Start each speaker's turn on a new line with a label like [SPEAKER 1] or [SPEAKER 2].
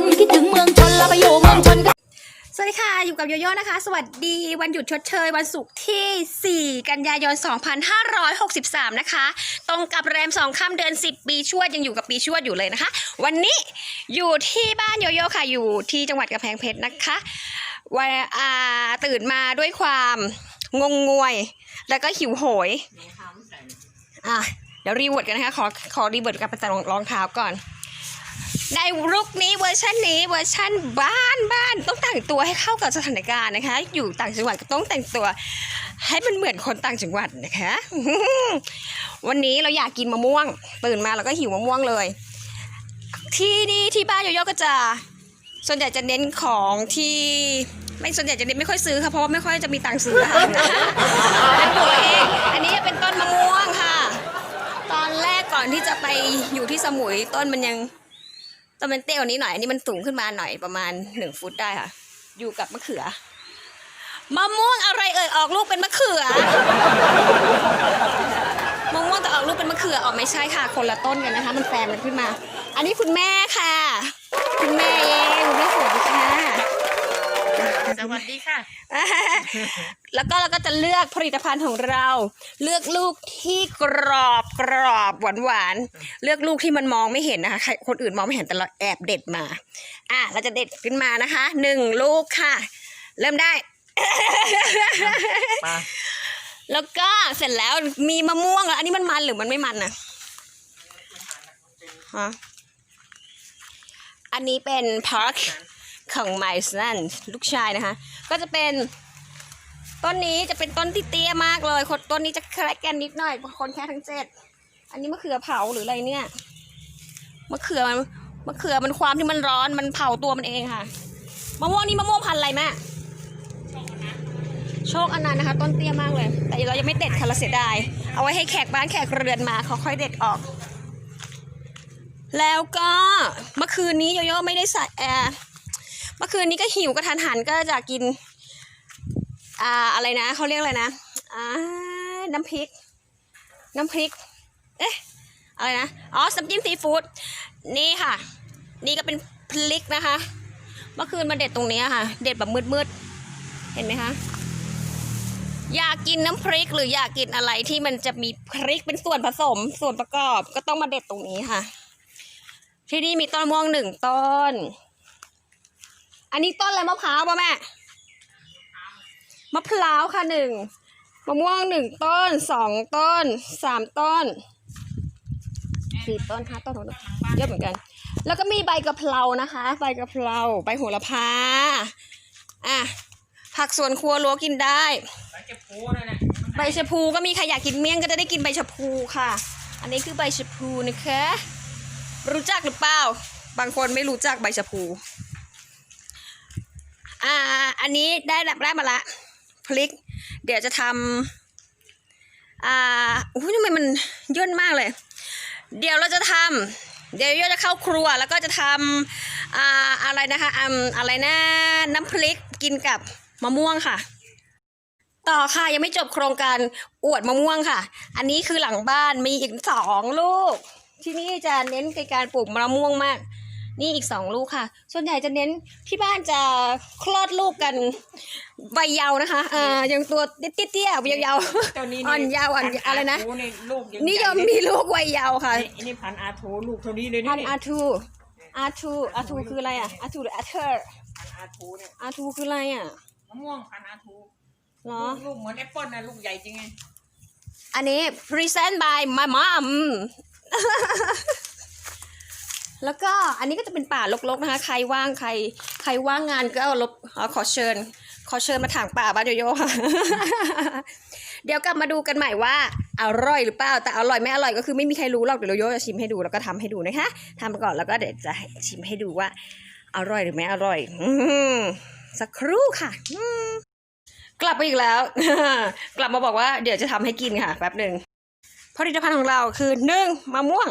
[SPEAKER 1] นคิดถึงเมืองชนแล้วไปอยู่เมืองชนก็
[SPEAKER 2] สวัสดีค่ะ อยู่กับโยโย่นะคะ สวัสดีวันหยุดชดเชย วันศุกร์ที่ 4 กันยายน 2563 นะคะ ตรงกับแรม 2 ค่ำเดือน 10 ปีชวดยังอยู่กับปีชวดอยู่เลยนะคะ วันนี้อยู่ที่บ้านโยโย่ค่ะ อยู่ที่จังหวัดกำแพงเพชรนะคะวันอ่าตื่นมาด้วยความงงงวย แล้วก็หิวโหยอะเดี๋ยวรีเวิร์ดกันนะคะ ขอขอรีเวิร์ดกับประจรองเท้าก่อน ในรุกนี้เวอร์ชันนี้เวอร์ชันบ้านบ้านต้องแต่งตัวให้เข้ากับสถานการณ์นะคะ อยู่ต่างจังหวัดก็ต้องแต่งตัว ให้มันเหมือนคนต่างจังหวัดนะคะ วันนี้เราอยากกินมะม่วง ตื่นมาเราก็หิวมะม่วงเลย ที่นี่ที่บ้านโยโย่ก็จะส่วนใหญ่จะเน้นของที่ไม่ส่วนใหญ่จะเน้นไม่ค่อยซื้อค่ะเพราะว่าไม่ค่อยจะมีตังค์ซื้อค่ะเป็นตัวเองอันนี้จะเป็นต้นมะม่วงค่ะ ตอนแรกก่อนที่จะไปอยู่ที่สมุยต้นมันยัง ต้นมันเตี้ยกว่านี้หน่อย อันนี้มันสูงขึ้นมาหน่อยประมาณหนึ่งฟุตได้ค่ะ อยู่กับมะเขือ มะม่วงอะไรเอ่ยออกลูกเป็นมะเขือ มะม่วงแต่ออกลูกเป็นมะเขือออกไม่ใช่ค่ะ คนละต้นกันนะคะ มันแฟนมันขึ้นมา อันนี้คุณแม่ค่ะ คุณแม่เองคุณแม่สวัสดีค่ะ
[SPEAKER 3] สวัสดีค่ะ
[SPEAKER 2] แล้วก็เราก็จะเลือกผลิตภัณฑ์ของเรา เลือกลูกที่กรอบกรอบหวานหวานๆเลือกลูกที่มันมองไม่เห็นนะคะใครคนอื่นมองไม่เห็นแต่เราแอบเด็ดมา อะเราจะเด็ดขึ้นมานะคะหนึ่งลูกค่ะ เริ่มได้
[SPEAKER 3] มา
[SPEAKER 2] แล้วก็เสร็จแล้วมีมะม่วงแล้ว อันนี้มันมันหรือมันไม่มันนะฮะอันนี้เป็นพาร์ค ของไมซ์นั่นลูกชายนะคะ ก็จะเป็นต้นนี้จะเป็นต้นที่เตี้ยมากเลยคนต้นนี้จะแครกแกนนิดหน่อยคนแค่ทั้งเจ็ดอันนี้มะเขือเผาหรืออะไรเนี่ยมะเขือมันมะเขือมันความที่มันร้อนมันเผาตัวมันเองค่ะมะม่วงนี่มะม่วงพันธุ์อะไรแม่โชคอนันต์นะคะ ต้นเตี้ยมากเลย แต่เรายังไม่เด็ดค่ะเราเสียดายเอาไว้ให้แขกบ้านแขกเรือนมาเขาค่อยเด็ดออก แล้วก็เมื่อคืนนี้โยโย่ไม่ได้ใส่แอร์ เมื่อคืนนี้ก็หิวกระทันหันก็จะกิน อ่าอะไรนะเขาเรียกอะไรนะอ่าน้ำพริก น้ำพริก เอ๊ะอะไรนะอ๋อสำจิ้มซีฟู้ดนี่ค่ะ นี่ก็เป็นพริกนะคะ เมื่อคืนมาเด็ดตรงนี้ค่ะ เด็ดแบบมืดๆเห็นไหมคะอยากกินน้ำพริกหรืออยากกินอะไรที่มันจะมีพริกเป็นส่วนผสมส่วนประกอบก็ต้องมาเด็ดตรงนี้ค่ะ ที่นี่มีต้นมะม่วงหนึ่งต้น อันนี้ต้นอะไรมะพร้าวป่ะแม่ มะพร้าวค่ะหนึ่งมะม่วงหนึ่งต้นสองต้นสามต้นสี่ต้นห้าต้นหกต้นเยอะเหมือนกัน แล้วก็มีใบกะเพรานะคะ ใบกะเพราใบโหระพาอะผักสวนครัวรั้วกินได้
[SPEAKER 3] ไปเก็บปูนั่นะ
[SPEAKER 2] ใบชะพูก็มีใครอยากกินเมี่ยงก็จะได้กินใบชะพูค่ะ อันนี้คือใบชะพูนะคะ รู้จักหรือเปล่า บางคนไม่รู้จักใบชะพู อ่า อันนี้ได้รับได้มาละพลิก เดี๋ยวจะทำอ่าอุ้ยทำไมมันย่นมากเลย เดี๋ยวเราจะทำเดี๋ยวโยจะเข้าครัวแล้วก็จะทำอ่าอะไรนะคะอืมอะไรนะน้ำพริกกินกับมะม่วงค่ะ ต่อค่ะยังไม่จบโครงการอวดมะม่วงค่ะ อันนี้คือหลังบ้านมีอีกสองลูก ที่นี่จะเน้นในการปลูกมะม่วงมาก นี่อีกสองลูกค่ะ ส่วนใหญ่จะเน้นที่บ้านจะคลอดลูกกันวัยเยาว์นะคะอ่ายังตัวเตี้ยๆยาว
[SPEAKER 3] เจ้านี้
[SPEAKER 2] อ่อนยาวอ่อนอะไรนะ
[SPEAKER 3] ทูนี่ลูกยัง
[SPEAKER 2] ๆนิยมมีลูกวัยเยาว์ค่ะ
[SPEAKER 3] นี่นี่พันธุ์อาทูลูกเท่านี้เลย
[SPEAKER 2] พั
[SPEAKER 3] นี่
[SPEAKER 2] นอาทูอาทูอาทูคืออะไรอะอาทูหรืออาเธอร์
[SPEAKER 3] พันธุ์อาทูเนี่ย
[SPEAKER 2] อาทูคืออะไรอะ
[SPEAKER 3] มะม่วงพันธุ์อาทู
[SPEAKER 2] เหรอ
[SPEAKER 3] ลูกเหมือนแอปเปิ้ลนะลูกใหญ่จริงไง
[SPEAKER 2] อันนี้ present by my mom แล้วก็อันนี้ก็จะเป็นป่ารกๆนะคะ ใครว่างใคร ใครว่างงานก็เอารบเอ่อขอเชิญ ขอเชิญมาถางป่าบ้านโยโย่ค่ะ เดี๋ยวกลับมาดูกันใหม่ว่าอร่อยหรือเปล่า แต่อร่อยไม่อร่อยก็คือไม่มีใครรู้หรอกเดี๋ยวโยโย่จะชิมให้ดูแล้วก็ทำให้ดูนะคะทำไปก่อนแล้วก็เดี๋ยวจะชิมให้ดูว่า อร่อยหรือไม่อร่อยสักครู่ค่ะกลับมาอีกแล้ว กลับมาบอกว่าเดี๋ยวจะทำให้กินค่ะแป๊บหนึ่งผลิตภัณฑ์ของเราคือหนึ่งมะม่วง